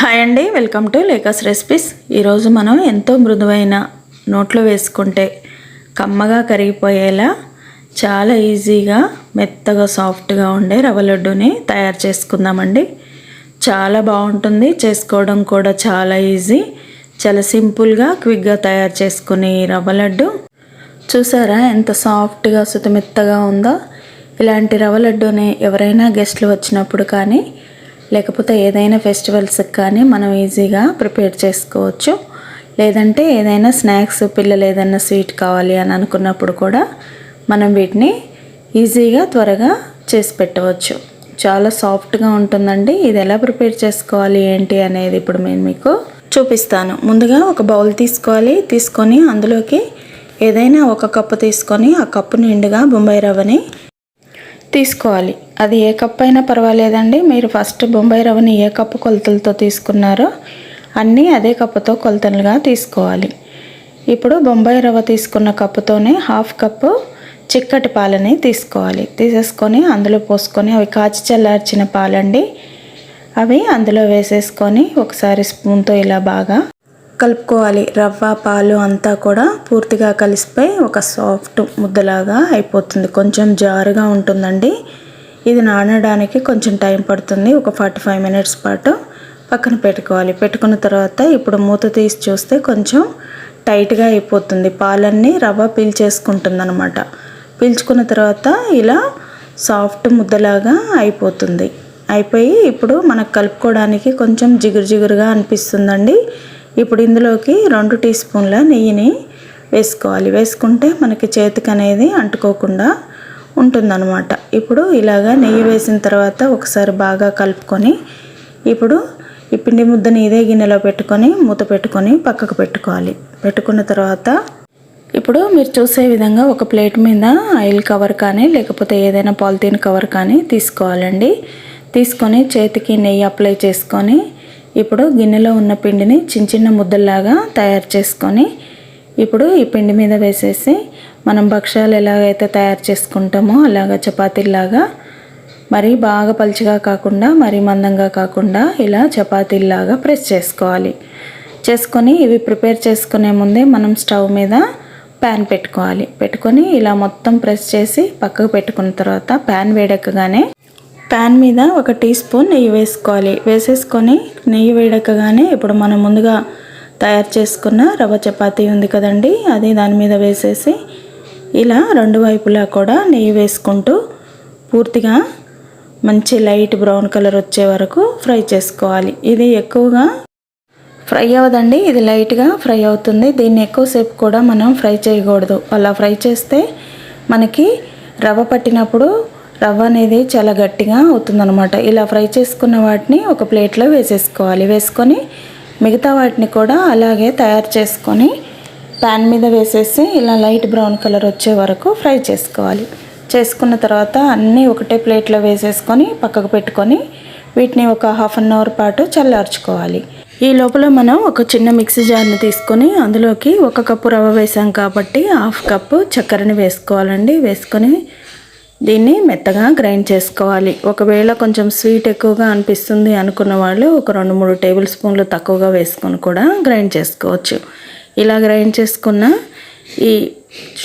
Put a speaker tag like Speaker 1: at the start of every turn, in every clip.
Speaker 1: Hi అండి welcome to లేకాస్ recipes. ఈరోజు మనం ఎంతో మృదువైన నోట్లో వేసుకుంటే కమ్మగా కరిగిపోయేలా చాలా ఈజీగా మెత్తగా సాఫ్ట్గా ఉండే రవ్వ లడ్డూని తయారు చేసుకుందామండి. చాలా బాగుంటుంది చేసుకోవడం కూడా చాలా ఈజీ. చాలా సింపుల్గా క్విక్గా తయారు చేసుకునే ఈ రవ్వ లడ్డు. చూసారా ఎంత సాఫ్ట్గా సుతమెత్తగా ఉందో. ఇలాంటి రవ్వ లడ్డూని ఎవరైనా గెస్ట్లు వచ్చినప్పుడు కానీ లేకపోతే ఏదైనా ఫెస్టివల్స్కి కానీ మనం ఈజీగా ప్రిపేర్ చేసుకోవచ్చు. లేదంటే ఏదైనా స్నాక్స్ పిల్లలు ఏదైనా స్వీట్ కావాలి అని అనుకున్నప్పుడు కూడా మనం వీటిని ఈజీగా త్వరగా చేసి పెట్టవచ్చు. చాలా సాఫ్ట్గా ఉంటుందండి. ఇది ఎలా ప్రిపేర్ చేసుకోవాలి ఏంటి అనేది ఇప్పుడు నేను మీకు చూపిస్తాను. ముందుగా ఒక బౌల్ తీసుకోవాలి. తీసుకొని అందులోకి ఏదైనా ఒక కప్పు తీసుకొని ఆ కప్పు నిండుగా బొంబాయి రవ్వని తీసుకోవాలి. అది ఏ కప్ అయినా పర్వాలేదండి. మీరు ఫస్ట్ బొంబాయి రవ్వని ఏ కప్పు కొలతలతో తీసుకున్నారో అన్నీ అదే కప్పుతో కొలతలుగా తీసుకోవాలి. ఇప్పుడు బొంబాయి రవ్వ తీసుకున్న కప్పుతోనే హాఫ్ కప్పు చిక్కటి పాలని తీసుకోవాలి. తీసేసుకొని అందులో పోసుకొని అవి కాచి చల్లార్చిన పాలండి. అవి అందులో వేసేసుకొని ఒకసారి స్పూన్తో ఇలా బాగా కలుపుకోవాలి. రవ్వ పాలు అంతా కూడా పూర్తిగా కలిసిపోయి ఒక సాఫ్ట్ ముద్దలాగా అయిపోతుంది. కొంచెం జారుగా ఉంటుందండి. ఇది నానడానికి కొంచెం టైం పడుతుంది. ఒక ఫార్టీ ఫైవ్ మినిట్స్ పాటు పక్కన పెట్టుకోవాలి. పెట్టుకున్న తర్వాత ఇప్పుడు మూత తీసి చూస్తే కొంచెం టైట్గా అయిపోతుంది. పాలన్నీ రవ్వ పీల్చేసుకుంటుంది అనమాట పీల్చుకున్న తర్వాత ఇలా సాఫ్ట్ ముద్దలాగా అయిపోతుంది. అయిపోయి ఇప్పుడు మనకు కలుపుకోవడానికి కొంచెం జిగురు జిగురుగా అనిపిస్తుందండి. ఇప్పుడు ఇందులోకి రెండు టీ స్పూన్ల నెయ్యిని వేసుకోవాలి. వేసుకుంటే మనకి చేతికి అనేది అంటుకోకుండా ఉంటుందన్నమాట. ఇప్పుడు ఇలాగా నెయ్యి వేసిన తర్వాత ఒకసారి బాగా కలుపుకొని ఇప్పుడు ఈ పిండి ముద్దని ఇదే గిన్నెలో పెట్టుకొని మూత పెట్టుకొని పక్కకు పెట్టుకోవాలి. పెట్టుకున్న తర్వాత ఇప్పుడు మీరు చూసే విధంగా ఒక ప్లేట్ మీద ఆయిల్ కవర్ కానీ లేకపోతే ఏదైనా పాలిథీన్ కవర్ కానీ తీసుకోవాలండి. తీసుకొని చేతికి నెయ్యి అప్లై చేసుకొని ఇప్పుడు గిన్నెలో ఉన్న పిండిని చిన్న చిన్న ముద్దల్లాగా తయారు చేసుకొని ఇప్పుడు ఈ పిండి మీద వేసేసి మనం భక్ష్యాలు ఎలాగైతే తయారు చేసుకుంటామో అలాగా చపాతీలాగా మరీ బాగా పలుచగా కాకుండా మరీ మందంగా కాకుండా ఇలా చపాతీలాగా ప్రెస్ చేసుకోవాలి. చేసుకొని ఇవి ప్రిపేర్ చేసుకునే ముందే మనం స్టవ్ మీద ప్యాన్ పెట్టుకోవాలి. పెట్టుకొని ఇలా మొత్తం ప్రెస్ చేసి పక్కకు పెట్టుకున్న తర్వాత ప్యాన్ వేడెక్కగానే ప్యాన్ మీద ఒక టీ స్పూన్ నెయ్యి వేసుకోవాలి. వేసేసుకొని నెయ్యి వేడకగానే ఇప్పుడు మనం ముందుగా తయారు చేసుకున్న రవ్వ చపాతీ ఉంది కదండి అది దాని మీద వేసేసి ఇలా రెండు వైపులా కూడా నెయ్యి వేసుకుంటూ పూర్తిగా మంచి లైట్ బ్రౌన్ కలర్ వచ్చే వరకు ఫ్రై చేసుకోవాలి. ఇది ఎక్కువగా ఫ్రై అవ్వదండి ఇది లైట్గా ఫ్రై అవుతుంది. దీన్ని ఎక్కువసేపు కూడా మనం ఫ్రై చేయకూడదు. అలా ఫ్రై చేస్తే మనకి రవ్వ పట్టినప్పుడు రవ్వ అనేది చాలా గట్టిగా అవుతుందనమాట ఇలా ఫ్రై చేసుకున్న వాటిని ఒక ప్లేట్లో వేసేసుకోవాలి. వేసుకొని మిగతా వాటిని కూడా అలాగే తయారు చేసుకొని ప్యాన్ మీద వేసేసి ఇలా లైట్ బ్రౌన్ కలర్ వచ్చే వరకు ఫ్రై చేసుకోవాలి. చేసుకున్న తర్వాత అన్నీ ఒకటే ప్లేట్లో వేసేసుకొని పక్కకు పెట్టుకొని వీటిని ఒక హాఫ్ అన్ అవర్ పాటు చల్లార్చుకోవాలి. ఈ లోపల మనం ఒక చిన్న మిక్సీ జార్ని తీసుకొని అందులోకి ఒక కప్పు రవ్వ వేసాం కాబట్టి హాఫ్ కప్పు చక్కెరని వేసుకోవాలండి. వేసుకొని దీన్ని మెత్తగా గ్రైండ్ చేసుకోవాలి. ఒకవేళ కొంచెం స్వీట్ ఎక్కువగా అనిపిస్తుంది అనుకున్న వాళ్ళు ఒక రెండు మూడు టేబుల్ స్పూన్లు తక్కువగా వేసుకొని కూడా గ్రైండ్ చేసుకోవచ్చు. ఇలా గ్రైండ్ చేసుకున్న ఈ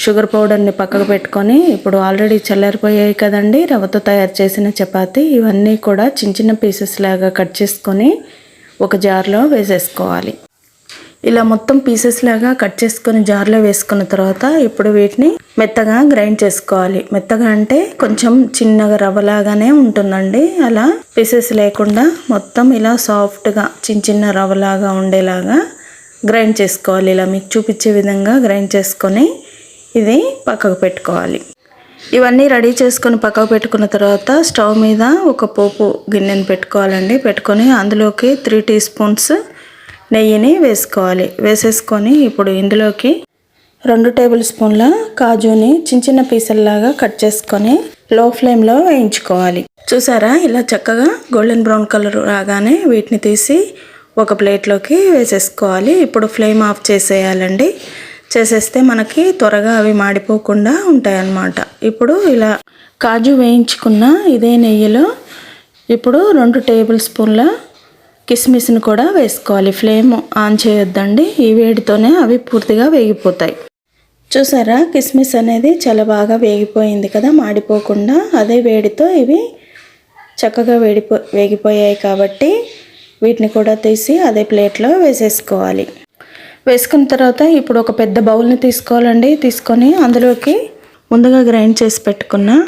Speaker 1: షుగర్ పౌడర్ని పక్కకు పెట్టుకొని ఇప్పుడు ఆల్రెడీ చల్లారిపోయాయి కదండి. రవ్వతో తయారు చేసిన చపాతి ఇవన్నీ కూడా చిన్న చిన్న పీసెస్ లాగా కట్ చేసుకొని ఒక జార్లో వేసేసుకోవాలి. ఇలా మొత్తం పీసెస్ లాగా కట్ చేసుకొని జార్లో వేసుకున్న తర్వాత ఇప్పుడు వీటిని మెత్తగా గ్రైండ్ చేసుకోవాలి. మెత్తగా అంటే కొంచెం చిన్నగా రవ్వలాగానే ఉంటుందండి. అలా పీసెస్ లేకుండా మొత్తం ఇలా సాఫ్ట్గా చిన్న చిన్న రవ్వలాగా ఉండేలాగా గ్రైండ్ చేసుకోవాలి. ఇలా మీకు చూపించే విధంగా గ్రైండ్ చేసుకొని ఇది పక్కకు పెట్టుకోవాలి. ఇవన్నీ రెడీ చేసుకొని పక్కకు పెట్టుకున్న తర్వాత స్టవ్ మీద ఒక పోపు గిన్నెని పెట్టుకోవాలండి. పెట్టుకొని అందులోకి త్రీ టీ స్పూన్స్ నెయ్యిని వేసుకోవాలి. వేసేసుకొని ఇప్పుడు ఇందులోకి రెండు టేబుల్ స్పూన్ల కాజుని చిన్న చిన్న పీసెల్లాగా కట్ చేసుకొని లో ఫ్లేమ్లో వేయించుకోవాలి. చూసారా? ఇలా చక్కగా గోల్డెన్ బ్రౌన్ కలర్ రాగానే వీటిని తీసి ఒక ప్లేట్లోకి వేసేసుకోవాలి. ఇప్పుడు ఫ్లేమ్ ఆఫ్ చేసేయాలండి. చేసేస్తే మనకి త్వరగా అవి మాడిపోకుండా ఉంటాయన్నమాట. ఇప్పుడు ఇలా కాజు వేయించుకున్న ఇదే నెయ్యిలో ఇప్పుడు రెండు టేబుల్ స్పూన్ల కిస్మిస్ని కూడా వేసుకోవాలి. ఫ్లేమ్ ఆన్ చేయొద్దండి. ఈ వేడితోనే అవి పూర్తిగా వేగిపోతాయి. చూసారా? కిస్మిస్ అనేది చాలా బాగా వేగిపోయింది కదా? మాడిపోకుండా అదే వేడితో ఇవి చక్కగా వేడిపో వేగిపోయాయి కాబట్టి వీటిని కూడా తీసి అదే ప్లేట్లో వేసేసుకోవాలి. వేసుకున్న తర్వాత ఇప్పుడు ఒక పెద్ద బౌల్ని తీసుకోవాలండి. తీసుకొని అందులోకి ముందుగా గ్రైండ్ చేసి పెట్టుకున్న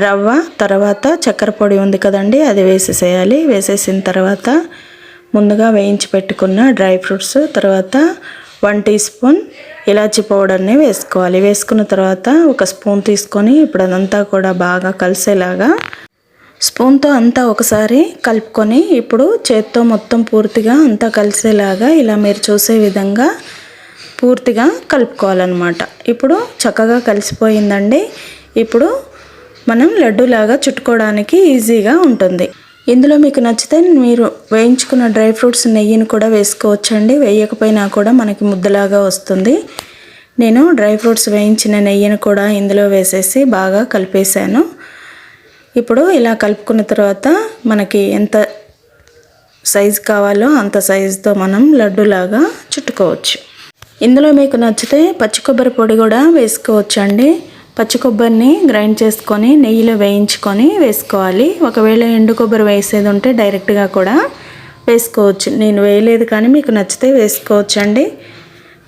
Speaker 1: రవ్వ తర్వాత చక్కెర పొడి ఉంది కదండి అది వేసేసేయాలి. వేసేసిన తర్వాత ముందుగా వేయించి పెట్టుకున్న డ్రై ఫ్రూట్స్ తర్వాత వన్ టీ స్పూన్ ఇలాచి పౌడర్ని వేసుకోవాలి. వేసుకున్న తర్వాత ఒక స్పూన్ తీసుకొని ఇప్పుడు అదంతా కూడా బాగా కలిసేలాగా స్పూన్తో అంతా ఒకసారి కలుపుకొని ఇప్పుడు చేత్తో మొత్తం పూర్తిగా అంతా కలిసేలాగా ఇలా మీరు చూసే విధంగా పూర్తిగా కలుపుకోవాలన్నమాట. ఇప్పుడు చక్కగా కలిసిపోయిందండి. ఇప్పుడు మనం లడ్డూలాగా చుట్టుకోవడానికి ఈజీగా ఉంటుంది. ఇందులో మీకు నచ్చితే మీరు వేయించుకున్న డ్రై ఫ్రూట్స్ నెయ్యిని కూడా వేసుకోవచ్చండి. వేయకపోయినా కూడా మనకి ముద్దలాగా వస్తుంది. నేను డ్రై ఫ్రూట్స్ వేయించిన నెయ్యిని కూడా ఇందులో వేసేసి బాగా కలిపేశాను. ఇప్పుడు ఇలా కలుపుకున్న తర్వాత మనకి ఎంత సైజు కావాలో అంత సైజుతో మనం లడ్డులాగా చుట్టుకోవచ్చు. ఇందులో మీకు నచ్చితే పచ్చి కొబ్బరి పొడి కూడా వేసుకోవచ్చు అండి పచ్చి కొబ్బరిని గ్రైండ్ చేసుకొని నెయ్యిలో వేయించుకొని వేసుకోవాలి. ఒకవేళ ఎండు కొబ్బరి వేసేది ఉంటే డైరెక్ట్గా కూడా వేసుకోవచ్చు. నేను వేయలేదు కానీ మీకు నచ్చితే వేసుకోవచ్చు అండి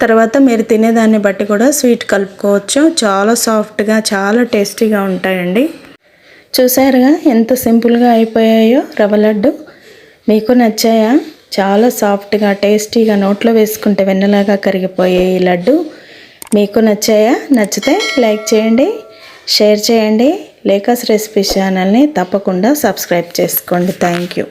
Speaker 1: తర్వాత మీరు తినేదాన్ని బట్టి కూడా స్వీట్ కలుపుకోవచ్చు. చాలా సాఫ్ట్గా చాలా టేస్టీగా ఉంటాయండి. చూసారుగా ఎంత సింపుల్గా అయిపోయాయో రవ్వ లడ్డు. మీకు నచ్చాయా? చాలా సాఫ్ట్గా టేస్టీగా నోట్లో వేసుకుంటే వెన్నలాగా కరిగిపోయే ఈ లడ్డు. మీకు నచ్చాయా? నచ్చితే లైక్ చేయండి షేర్ చేయండి. లేకస్ రెసిపీ ఛానల్ని తప్పకుండా సబ్స్క్రైబ్ చేసుకోండి. Thank you.